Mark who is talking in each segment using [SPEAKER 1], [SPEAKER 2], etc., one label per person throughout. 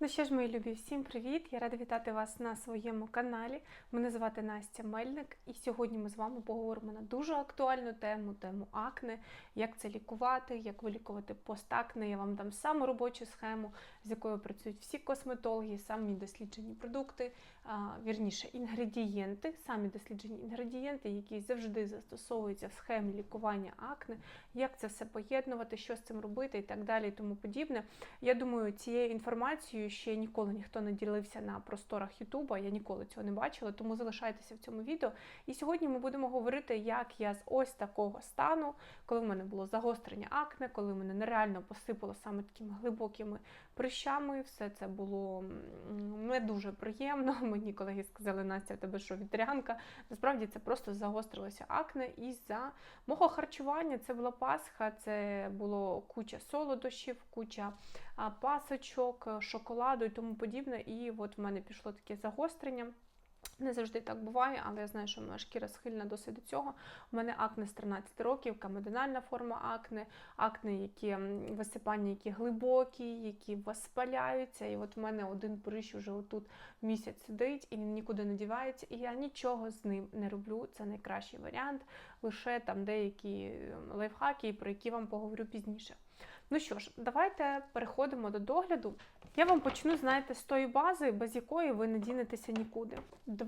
[SPEAKER 1] Ну що ж, мої любі, всім привіт! Я рада вітати вас на своєму каналі. Мене звати Настя Мельник, і сьогодні ми з вами поговоримо на дуже актуальну тему тему акне, як це лікувати, як вилікувати постакне. Я вам дам саму робочу схему, з якою працюють всі косметологи, самі досліджені продукти, а, вірніше, інгредієнти, самі досліджені інгредієнти, які завжди застосовуються в схемі лікування акне, як це все поєднувати, що з цим робити і так далі, і тому подібне. Я думаю, цією інформацією ще ніколи ніхто не ділився на просторах Ютуба. Я ніколи цього не бачила, тому залишайтеся в цьому відео. І сьогодні ми будемо говорити, як я з ось такого стану, коли в мене було загострення акне, коли мене нереально посипало саме такими глибокими прищами. Все це було не дуже приємно. Мені колеги сказали, Настя, в тебе що вітрянка. Насправді це просто загострилося акне із-за мого харчування. Це була пасха, це було куча солодощів, куча пасочок, е, шоколаду і тому подібне. І от в мене пішло таке загострення. Не завжди так буває, але я знаю, що моя шкіра схильна досить до цього. У мене акне з 13 років, камедональна форма акне, акне, які висипання, які глибокі, які воспаляються. І от в мене один прищ вже отут місяць сидить і він нікуди не дівається. І я нічого з ним не роблю. Це найкращий варіант. Лише там деякі лайфхаки, про які вам поговорю пізніше. Ну що ж, давайте переходимо до догляду. Я вам почну, знаєте, з тої бази, без якої ви не дінетеся нікуди.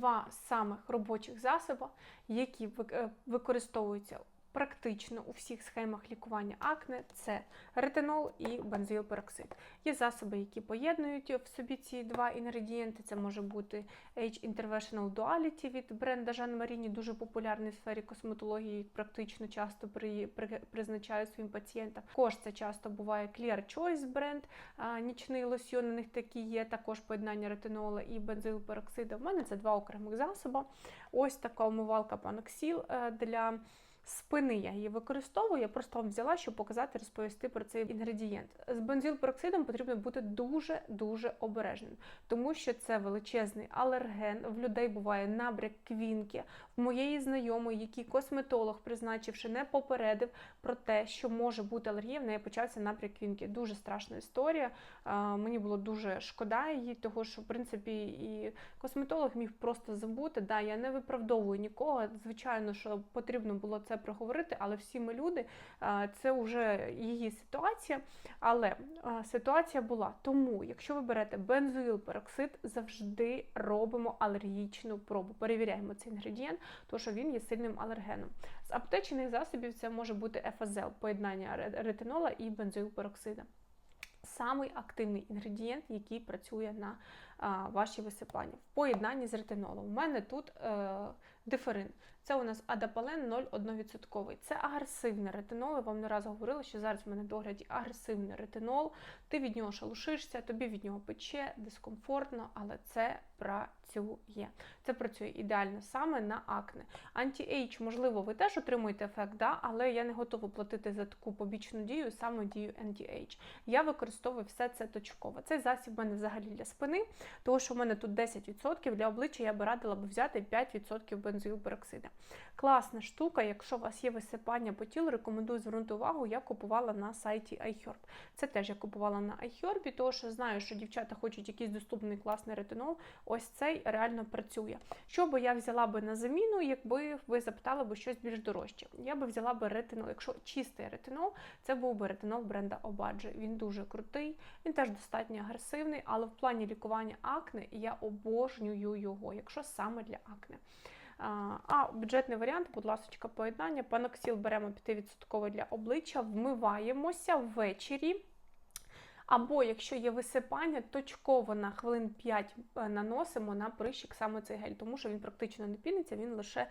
[SPEAKER 1] Два самих робочих засоби, які е, використовуються практично у всіх схемах лікування акне, це ретинол і бензилпероксид. Є засоби, які поєднують в собі ці два інгредієнти. Це може бути H Interventional Duality від бренда Жан Маріні, дуже популярний в сфері косметології, практично часто при, при, призначаю своїм пацієнтам. Також це часто буває Clear Choice бренд, а, нічний лосьйон, у них такі є, також поєднання ретинола і бензилпероксиду. У мене це два окремих засоби. Ось така умивалка Panoxil е, для спини я її використовую. Я просто вам взяла, щоб показати, розповісти про цей інгредієнт. З бензилпероксидом потрібно бути дуже дуже обережним, тому що це величезний алерген. В людей буває набряк квінки. В моєї знайомої, який косметолог, призначивши, не попередив про те, що може бути алергія, в неї почався набряк квінки. Дуже страшна історія. Мені було дуже шкода її, того що в принципі і косметолог міг просто забути. Да, я не виправдовую нікого. Звичайно, що потрібно було це проговорити, але всі ми люди, це вже її ситуація. Але ситуація була. Тому, якщо ви берете бензоїлпероксид, завжди робимо алергічну пробу. Перевіряємо цей інгредієнт, тому що він є сильним алергеном. З аптечних засобів це може бути ефазел, поєднання ретинола і бензоїлпероксида. Самий активний інгредієнт, який працює на а, ваші висипання в поєднанні з ретинолом. У мене тут е, диферин. Це у нас адапален 0,1%. Це агресивний ретинол. Я вам не раз говорила, що зараз в мене в догляді агресивний ретинол. Ти від нього шалушишся, тобі від нього пече, дискомфортно, але це працює. Це працює ідеально саме на акне. Анті-ейдж, можливо, ви теж отримуєте ефект, да? але я не готова платити за таку побічну дію, саме дію анті-ейдж. Я використовую все це точково. Цей засіб в мене взагалі для спини, тому що в мене тут 10%, для обличчя я би радила б взяти 5% бензоїлпероксида. Класна штука, якщо у вас є висипання по тілу, рекомендую звернути увагу, я купувала на сайті iHerb. Це теж я купувала на iHerb, тому що знаю, що дівчата хочуть якийсь доступний класний ретинол. Ось цей реально працює. Що би я взяла би на заміну, якби ви запитали би щось більш дорожче? Я би взяла би ретинол. Якщо чистий ретинол, це був би ретинол бренда Obadji. Він дуже крутий, він теж достатньо агресивний, але в плані лікування акне я обожнюю його, якщо саме для акне. А, бюджетний варіант, будь ласка, поєднання. Паноксіл беремо 5% для обличчя, вмиваємося ввечері. Або якщо є висипання, точково на хвилин 5 наносимо на прищик саме цей гель, тому що він практично не піниться, він лише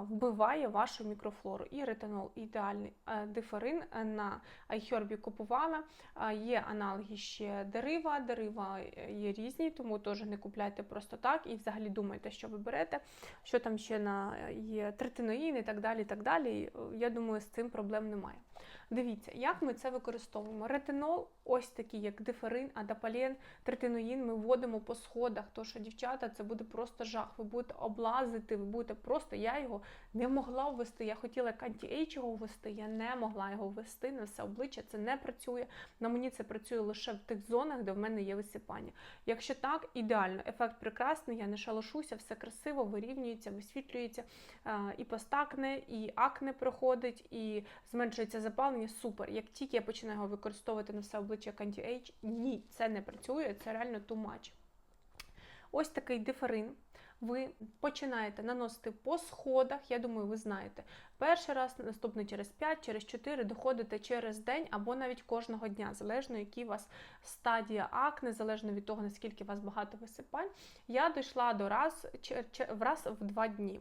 [SPEAKER 1] вбиває вашу мікрофлору. І ретинол ідеальний Е, диферин е, на iHerb купувала. Є аналоги ще дерива. Е, є різні, тому теж не купляйте просто так і взагалі думайте, що ви берете, що там ще на є третиноїн і так далі. і так далі. Я думаю, з цим проблем немає. Дивіться, як ми це використовуємо. Ретинол, ось такий, як диферин, адапален, третиноїн, ми вводимо по сходах. То що дівчата, це буде просто жах. Ви будете облазити, ви будете просто. Я його не могла ввести. Я хотіла як анті-ейдж його ввести, я не могла його ввести на все обличчя. Це не працює. На мені це працює лише в тих зонах, де в мене є висипання. Якщо так, ідеально, ефект прекрасний, я не шалошуся, все красиво, вирівнюється, висвітлюється, е, і постакне, і акне проходить, і зменшується запалення. Супер. Як тільки я починаю його використовувати на все обличчя як анті-ейдж, ні, це не працює, це реально too much. Ось такий диферин. Ви починаєте наносити по сходах, я думаю, ви знаєте. Перший раз, наступний через 5, через 4, доходите через день або навіть кожного дня, залежно, які у вас стадія акне, залежно від того, наскільки у вас багато висипань. Я дійшла до раз раз в 2 дні.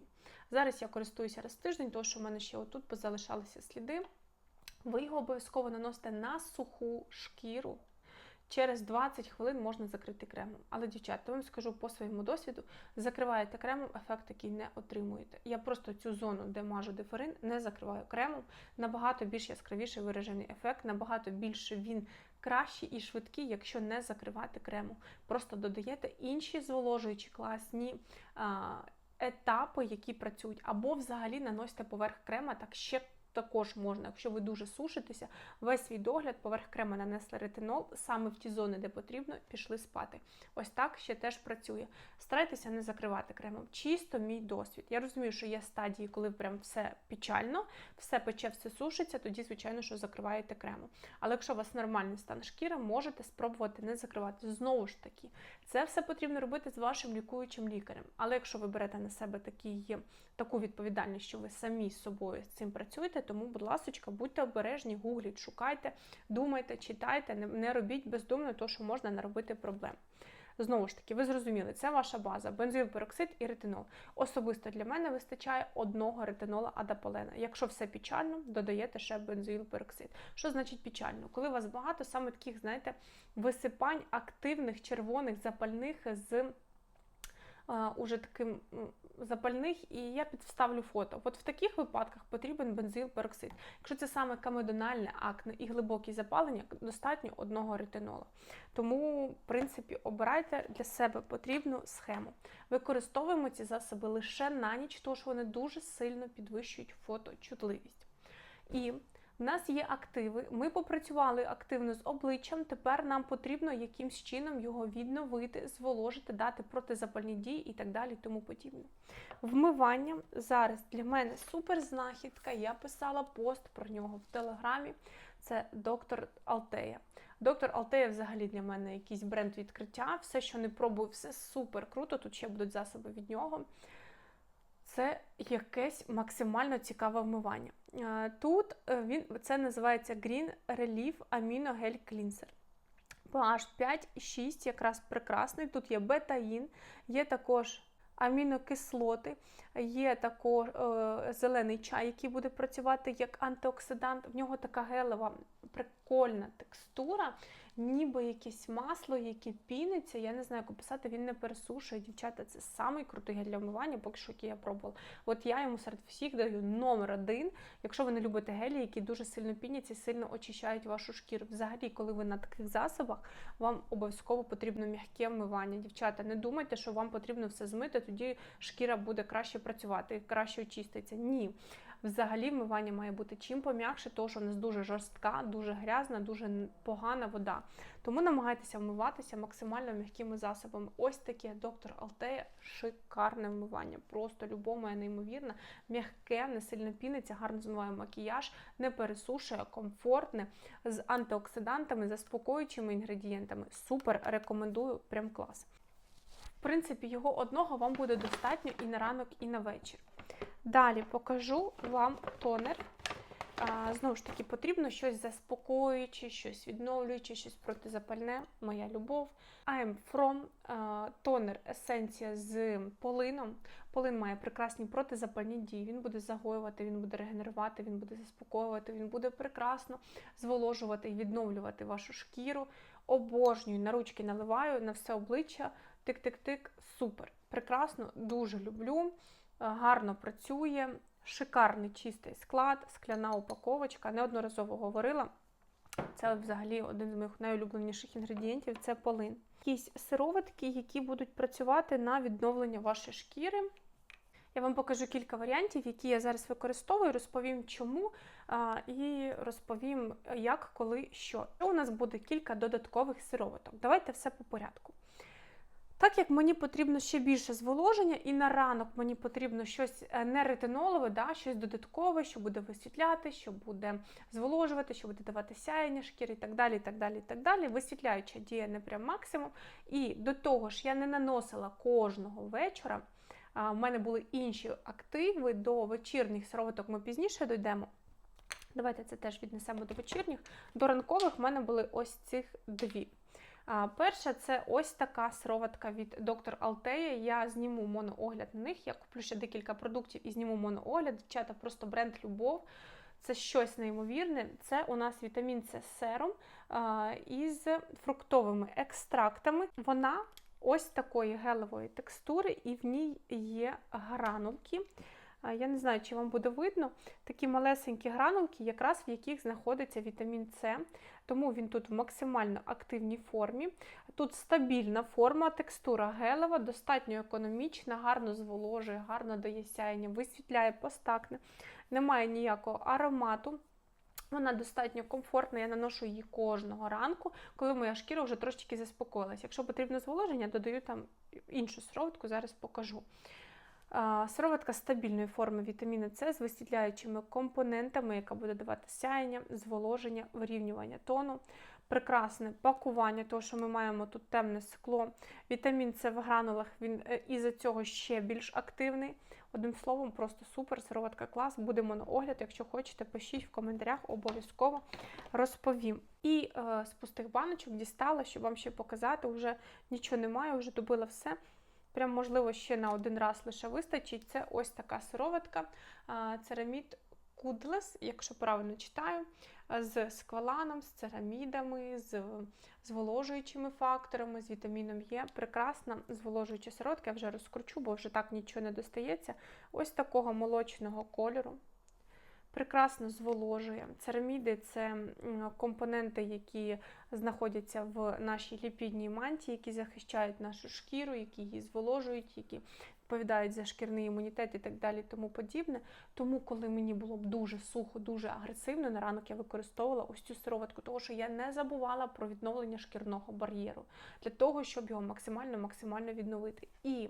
[SPEAKER 1] Зараз я користуюся раз в тиждень, тому що в мене ще отут позалишалися сліди. Ви його обов'язково наносите на суху шкіру. Через 20 хвилин можна закрити кремом. Але, дівчата, вам скажу по своєму досвіду, закриваєте кремом, ефект такий не отримуєте. Я просто цю зону, де мажу диферин, не закриваю кремом. Набагато більш яскравіший виражений ефект, набагато більше він кращий і швидкий, якщо не закривати кремом. Просто додаєте інші зволожуючі класні. Етапи, які працюють, або взагалі наносите поверх крема так ще також можна, якщо ви дуже сушитеся, весь свій догляд поверх крема нанесли ретинол, саме в ті зони, де потрібно, пішли спати. Ось так ще теж працює. Старайтеся не закривати кремом. Чисто мій досвід. Я розумію, що є стадії, коли прям все печально, все пече, все сушиться, тоді, звичайно, що закриваєте кремом. Але якщо у вас нормальний стан шкіри, можете спробувати не закривати. Знову ж таки, це все потрібно робити з вашим лікуючим лікарем. Але якщо ви берете на себе такі, таку відповідальність, що ви самі з собою з цим працюєте, тому, будь ласка, будьте обережні, гугліть, шукайте, думайте, читайте, не, робіть бездумно, то що можна наробити проблем. Знову ж таки, ви зрозуміли, це ваша база, бензилпероксид і ретинол. Особисто для мене вистачає одного ретинола адаполена. Якщо все печально, додаєте ще бензоїлпероксид. Що значить печально? Коли у вас багато саме таких, знаєте, висипань активних, червоних, запальних з уже таким запальних, і я підставлю фото. От в таких випадках потрібен бензилпероксид. Якщо це саме камедональне акне і глибокі запалення, достатньо одного ретинола. Тому, в принципі, обирайте для себе потрібну схему. Використовуємо ці засоби лише на ніч, тому що вони дуже сильно підвищують фоточутливість. І у нас є активи, ми попрацювали активно з обличчям. Тепер нам потрібно якимсь чином його відновити, зволожити, дати протизапальні дії і так далі. Тому подібне. Вмивання зараз для мене супер знахідка. Я писала пост про нього в телеграмі. Це доктор Алтея. Доктор Алтея взагалі для мене якийсь бренд відкриття. Все, що не пробую, все супер круто. Тут ще будуть засоби від нього. Це якесь максимально цікаве вмивання. Тут е, він це називається Green Relief Amino Gel Cleanser. pH 5,6 якраз прекрасний. Тут є бетаїн, є також амінокислоти, є також е, зелений чай, який буде працювати як антиоксидант. В нього така гелева прикольна текстура ніби якесь масло, яке піниться. Я не знаю, як описати, він не пересушує. Дівчата, це самий крутий гель для вмивання, поки що який я пробувала. От я йому серед всіх даю номер один. Якщо ви не любите гелі, які дуже сильно піняться, сильно очищають вашу шкіру. Взагалі, коли ви на таких засобах, вам обов'язково потрібно м'яке вмивання. Дівчата, не думайте, що вам потрібно все змити, тоді шкіра буде краще працювати, краще очиститься. Ні. Взагалі вмивання має бути чим пом'якше, тому що у нас дуже жорстка, дуже грязна, дуже погана вода. Тому намагайтеся вмиватися максимально м'якими засобами. Ось таке доктор Алтея шикарне вмивання. Просто любоме, неймовірне, м'яке, не сильно піниться, гарно змиває макіяж, не пересушує, комфортне, з антиоксидантами, заспокоюючими інгредієнтами. Супер рекомендую, прям клас. В принципі, його одного вам буде достатньо і на ранок, і на вечір. Далі покажу вам тонер. Знову ж таки, потрібно щось заспокоююче, щось відновлююче, щось протизапальне, моя любов. I'm from тонер есенція з полином. Полин має прекрасні протизапальні дії, він буде загоювати, він буде регенерувати, він буде заспокоювати, він буде прекрасно зволожувати і відновлювати вашу шкіру. Обожнюю, на ручки наливаю, на все обличчя. Тик-тик-тик, супер. Прекрасно, дуже люблю. Гарно працює, Шикарний чистий склад, скляна упаковочка. Неодноразово говорила. Це взагалі один з моїх найулюбленіших інгредієнтів це полин. Якісь сироватки, які будуть працювати на відновлення вашої шкіри. Я вам покажу кілька варіантів, які я зараз використовую, розповім чому і розповім, як, коли, що. У нас буде кілька додаткових сироваток. Давайте все по порядку. Так як мені потрібно ще більше зволоження, і на ранок мені потрібно щось е, не ретинолове, да, щось додаткове, що буде висвітляти, що буде зволожувати, що буде давати сяєння шкіри і так далі. і так далі, і так далі. Висвітляюча діє не прям максимум. І до того ж, я не наносила кожного вечора. У мене були інші активи до вечірніх сироваток. Ми пізніше дійдемо. Давайте це теж віднесемо до вечірніх. До ранкових в мене були ось цих дві. Перша це ось така сироватка від доктор Алтея. Я зніму моноогляд на них. Я куплю ще декілька продуктів і зніму моноогляд. Дівчата, просто бренд Любов. Це щось неймовірне. Це у нас вітамін С серум а, із фруктовими екстрактами. Вона ось такої гелевої текстури, і в ній є гранулки. Я не знаю, чи вам буде видно, такі малесенькі гранулки, якраз в яких знаходиться вітамін С, тому він тут в максимально активній формі. Тут стабільна форма, текстура гелева, достатньо економічна, гарно зволожує, гарно дає сяєння, висвітляє постакне, немає ніякого аромату. Вона достатньо комфортна, я наношу її кожного ранку, коли моя шкіра вже трошечки заспокоїлась. Якщо потрібно зволоження, додаю там іншу сироватку, зараз покажу. Сироватка стабільної форми вітаміну С з висвітляючими компонентами, яка буде давати сяєння, зволоження, вирівнювання тону. Прекрасне пакування, тому що ми маємо тут темне скло. Вітамін С в гранулах, він е, із-за цього ще більш активний. Одним словом, просто супер, сироватка клас. Будемо на огляд. Якщо хочете, пишіть в коментарях, обов'язково розповім. І е, з пустих баночок дістала, щоб вам ще показати, вже нічого немає, вже добила все. Прям, можливо, ще на один раз лише вистачить. Це ось така сироватка. Церамід Кудлес, якщо правильно читаю, з скваланом, з церамідами, з зволожуючими факторами, з вітаміном Е. Прекрасна зволожуюча сироватка, я вже розкручу, бо вже так нічого не достається. Ось такого молочного кольору. Прекрасно зволожує. Цераміди це компоненти, які знаходяться в нашій ліпідній мантії, які захищають нашу шкіру, які її зволожують, які відповідають за шкірний імунітет і так далі, тому подібне. Тому, коли мені було б дуже сухо, дуже агресивно, на ранок я використовувала ось цю сироватку, тому що я не забувала про відновлення шкірного бар'єру для того, щоб його максимально-максимально відновити. І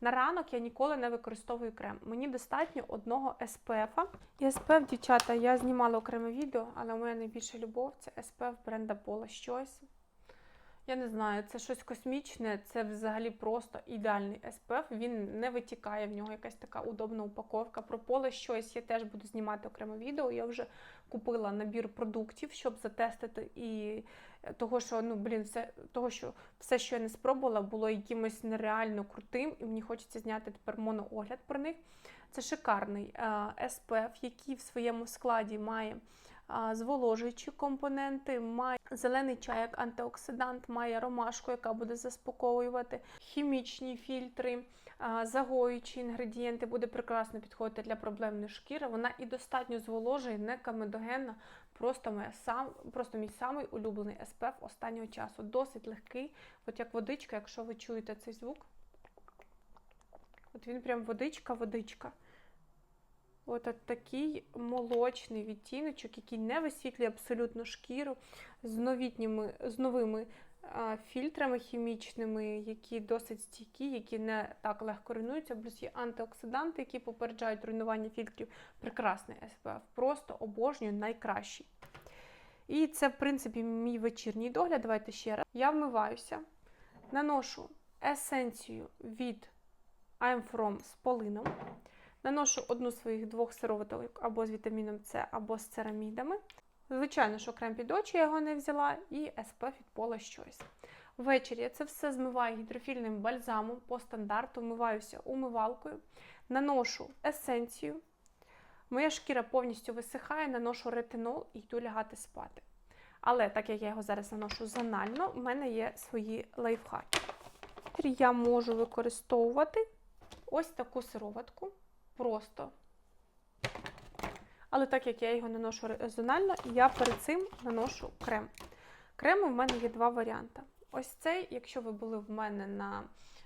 [SPEAKER 1] на ранок я ніколи не використовую крем. Мені достатньо одного SPF. І SPF, дівчата, я знімала окреме відео, але моя найбільша любов це SPF бренда Pola щось. Я не знаю, це щось космічне, це взагалі просто ідеальний SPF, Він не витікає, в нього якась така удобна упаковка. Про поле щось я теж буду знімати окреме відео. Я вже купила набір продуктів, щоб затестити і того, що ну блін, все того, що все, що я не спробувала, було якимось нереально крутим, і мені хочеться зняти тепер моноогляд про них. Це шикарний SPF, який в своєму складі має зволожуючі компоненти, має зелений чай як антиоксидант, має ромашку, яка буде заспокоювати, хімічні фільтри, загоюючі інгредієнти, буде прекрасно підходити для проблемної шкіри. Вона і достатньо зволожує, не камедогенна. Просто моя сам, просто мій самий улюблений SPF останнього часу. Досить легкий, от як водичка, якщо ви чуєте цей звук. От він прям водичка-водичка. От, такий молочний відтіночок, який не висвітлює абсолютно шкіру з новітніми, з новими а, фільтрами хімічними, які досить стійкі, які не так легко руйнуються. Плюс є антиоксиданти, які попереджають руйнування фільтрів. Прекрасний SPF. Просто обожнюю найкращий. І це, в принципі, мій вечірній догляд. Давайте ще раз. Я вмиваюся, наношу есенцію від I'm From з полином. Наношу одну своїх двох сироваток або з вітаміном С, або з церамідами. Звичайно, що крем під очі я його не взяла, і SPF від пола щось. Ввечері я це все змиваю гідрофільним бальзамом по стандарту, вмиваюся умивалкою, наношу есенцію. Моя шкіра повністю висихає, наношу ретинол і йду лягати спати. Але так як я його зараз наношу зонально, в мене є свої лайфхаки. Я можу використовувати ось таку сироватку просто але так як я його наношу резонально, я перед цим наношу крем. Крему в мене є два варіанти. Ось цей, якщо ви були в мене на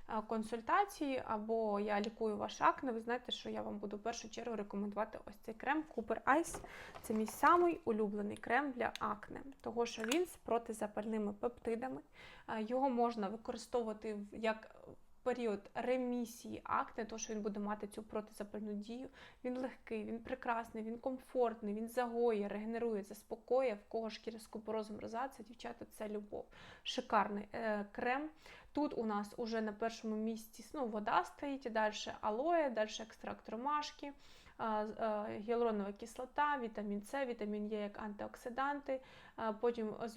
[SPEAKER 1] е, консультації або я лікую ваш акне, ви знаєте, що я вам буду в першу чергу рекомендувати ось цей крем Cooper Ice. Це мій самий улюблений крем для акне, того що він з протизапальними пептидами. Е, Його можна використовувати як період ремісії акне, то що він буде мати цю протизапальну дію. Він легкий, він прекрасний, він комфортний, він загоє, регенерує, заспокоює. В кого шкіра з купорозом розація, дівчата, це любов. Шикарний е, крем. Тут у нас уже на першому місці ну, вода стоїть, далі алоє, далі екстракт ромашки, гіалуронова кислота, вітамін С, вітамін Е як антиоксиданти, потім е,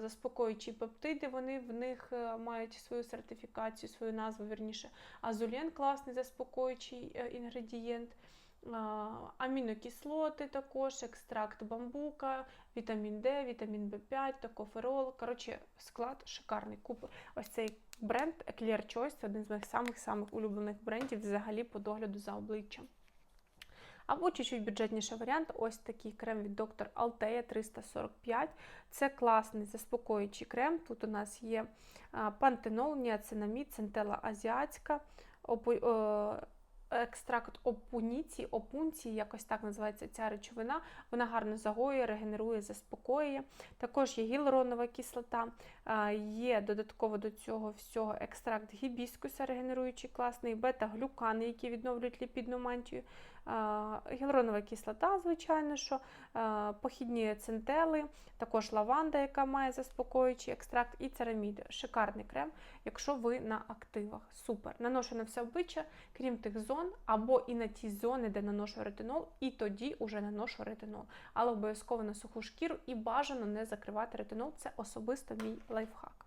[SPEAKER 1] заспокоюючі пептиди, вони в них е, мають свою сертифікацію, свою назву, вірніше. Азулен класний заспокоюючий е, інгредієнт. Амінокислоти також, екстракт бамбука, вітамін Д, вітамін В5, токоферол. Коротше, склад шикарний. Куп. Ось цей бренд Clear Choice один з моїх самих-самих улюблених брендів взагалі по догляду за обличчям. Або чуть-чуть бюджетніший варіант ось такий крем від Dr. Altea 345. Це класний заспокоюючий крем. Тут у нас є пантенол, ніацинамід, центела азіатська, опу- е, екстракт опуніці, опунції, якось так називається ця речовина. Вона гарно загоює, регенерує, заспокоює. Також є гіалуронова кислота, є додатково до цього всього екстракт гібіскуса, регенеруючий класний, бета-глюкани, які відновлюють ліпідну мантію. Гіалуронова кислота, звичайно, що похідні центели, також лаванда, яка має заспокоюючий екстракт, і цераміди. Шикарний крем, якщо ви на активах. Супер. Наношу на все обличчя, крім тих зон, або і на ті зони, де наношу ретинол, і тоді вже наношу ретинол. Але обов'язково на суху шкіру і бажано не закривати ретинол. Це особисто мій лайфхак.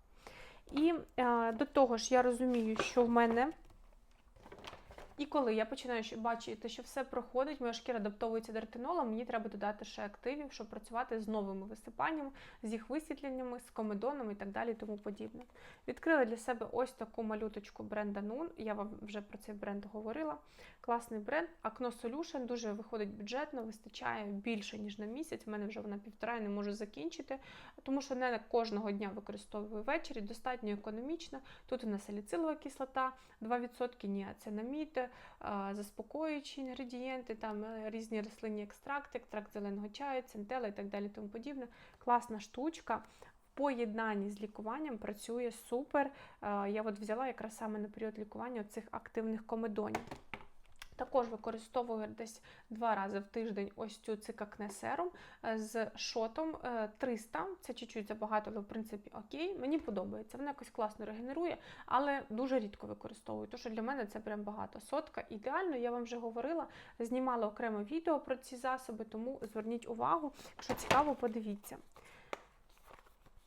[SPEAKER 1] І е, до того ж, я розумію, що в мене. І коли я починаю бачити, що все проходить, моя шкіра адаптовується до ретинолу, мені треба додати ще активів, щоб працювати з новими висипаннями, з їх висвітленнями, з комедоном і так далі, і тому подібне. Відкрила для себе ось таку малюточку бренда Noon. Я вам вже про цей бренд говорила. Класний бренд. Acno Solution дуже виходить бюджетно, вистачає більше, ніж на місяць. У мене вже вона півтора, я не можу закінчити, тому що не кожного дня використовую ввечері, достатньо економічно. Тут у нас саліцилова кислота, 2% ніацинамід, заспокоюючі інгредієнти, там е, різні рослинні екстракти, екстракт зеленого чаю, центела і так далі. Тому подібне. Класна штучка. В поєднанні з лікуванням працює супер. Я от взяла якраз саме на період лікування цих активних комедонів. Також використовую десь два рази в тиждень ось цю цикакне серум е, з шотом е, 300. Це чуть-чуть забагато, але в принципі окей. Мені подобається. Вона якось класно регенерує, але дуже рідко використовую. Тому що для мене це прям багато. Сотка ідеально, я вам вже говорила, знімала окремо відео про ці засоби, тому зверніть увагу, якщо цікаво, подивіться.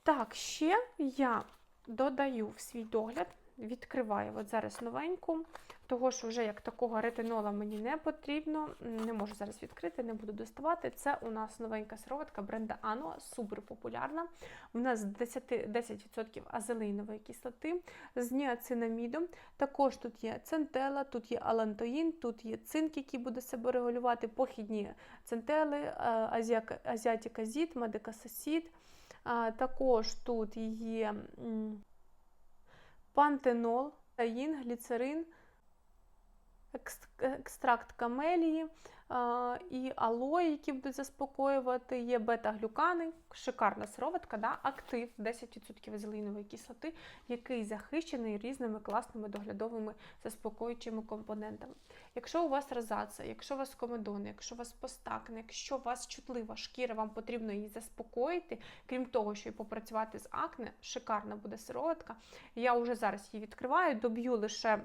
[SPEAKER 1] Так, ще я додаю в свій догляд, відкриваю от зараз новеньку, того що вже як такого ретинола мені не потрібно. Не можу зараз відкрити, не буду доставати. Це у нас новенька сироватка бренда Ano, супер популярна. У нас 10%, 10% азелейнової кислоти з ніацинамідом. Також тут є центела, тут є алантоїн, тут є цинк, який буде себе регулювати, похідні центели, е, азіака- азіатиказід, медикасасід. Також тут є пантенол, таїн, гліцерин, екстракт камелії і алої, які будуть заспокоювати, є бета-глюкани, шикарна сироватка, да? актив 10% азелінової кислоти, який захищений різними класними доглядовими заспокоюючими компонентами. Якщо у вас розація, якщо у вас комедони, якщо у вас постакне, якщо у вас чутлива шкіра, вам потрібно її заспокоїти, крім того, що і попрацювати з акне, шикарна буде сироватка. Я вже зараз її відкриваю, доб'ю лише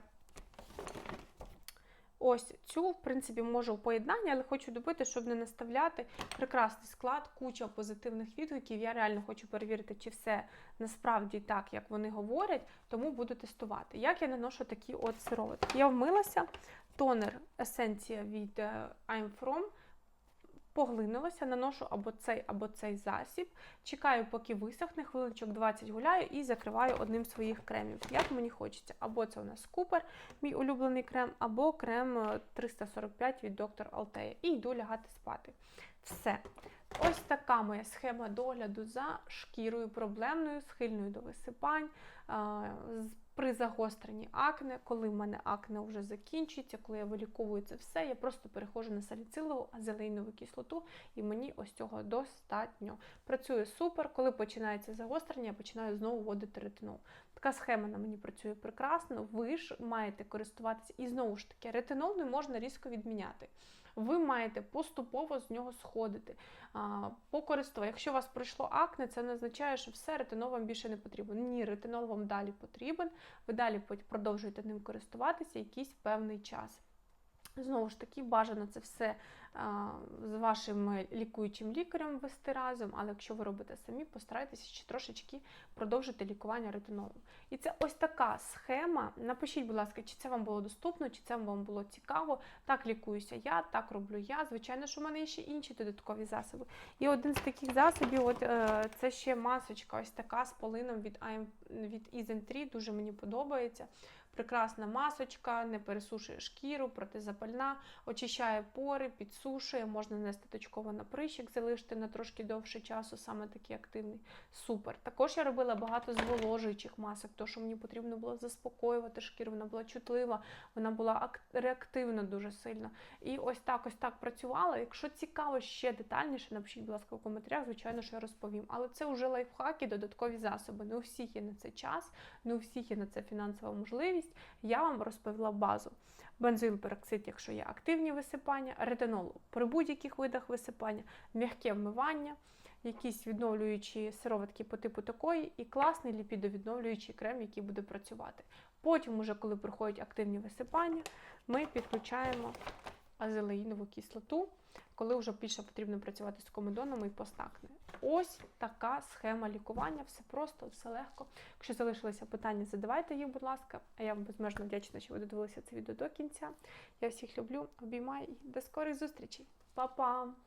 [SPEAKER 1] ось цю, в принципі, можу в поєднанні, але хочу добити, щоб не наставляти прекрасний склад, куча позитивних відгуків. Я реально хочу перевірити, чи все насправді так, як вони говорять, тому буду тестувати. Як я наношу такі от сироватки? Я вмилася, тонер есенція від е, I'm From. Поглинулося, наношу або цей, або цей засіб. Чекаю, поки висохне, хвилиночок 20 гуляю і закриваю одним своїх кремів. Як мені хочеться. Або це у нас Купер, мій улюблений крем, або крем е, 345 від доктор Алтея. І йду лягати спати. Все. Ось така моя схема догляду за шкірою проблемною, схильною до висипань. з- При загостренні акне, коли в мене акне вже закінчується, коли я виліковую це все, я просто перехожу на саліцилову азелейнову кислоту, і мені ось цього достатньо. Працює супер. Коли починається загострення, я починаю знову вводити ретинол. Така схема на мені працює прекрасно. Ви ж маєте користуватися, і знову ж таки, ретинол не можна різко відміняти. Ви маєте поступово з нього сходити. По користуванню. Якщо у вас пройшло акне, це не означає, що все, ретинол вам більше не потрібен. Ні, ретинол вам далі потрібен. Ви далі продовжуєте ним користуватися якийсь певний час. Знову ж таки, бажано це все з вашим лікуючим лікарем вести разом, але якщо ви робите самі, постарайтеся ще трошечки продовжити лікування ретинолом. І це ось така схема. Напишіть, будь ласка, чи це вам було доступно, чи це вам було цікаво. Так лікуюся я, так роблю я. Звичайно, що в мене є ще інші додаткові засоби. І один з таких засобів, от е, це ще масочка, ось така з полином від від 3, дуже мені подобається. Прекрасна масочка, не пересушує шкіру, протизапальна, очищає пори, підсушує, можна нести точково на прищик, залишити на трошки довше часу, саме такий активний. Супер. Також я робила багато зволожуючих масок, тому що мені потрібно було заспокоювати шкіру, вона була чутлива, вона була реактивна дуже сильно. І ось так, ось так працювала. Якщо цікаво ще детальніше, напишіть, будь ласка, в коментарях, звичайно, що я розповім. Але це вже лайфхаки, додаткові засоби. Не у всіх є на це час, не у всіх є на це фінансова можливість. Я вам розповіла базу. Бензоїлпероксид, якщо є активні висипання, ретинол при будь-яких видах висипання, м'яке вмивання, якісь відновлюючі сироватки по типу такої, і класний ліпідовідновлюючий крем, який буде працювати. Потім, уже коли приходять активні висипання, ми підключаємо азелеїнову кислоту, коли вже більше потрібно працювати з комедонами і постакне. Ось така схема лікування. Все просто, все легко. Якщо залишилися питання, задавайте їх, будь ласка. А я вам безмежно вдячна, що ви додивилися це відео до кінця. Я всіх люблю, обіймаю і до скорих зустрічей. Па-па!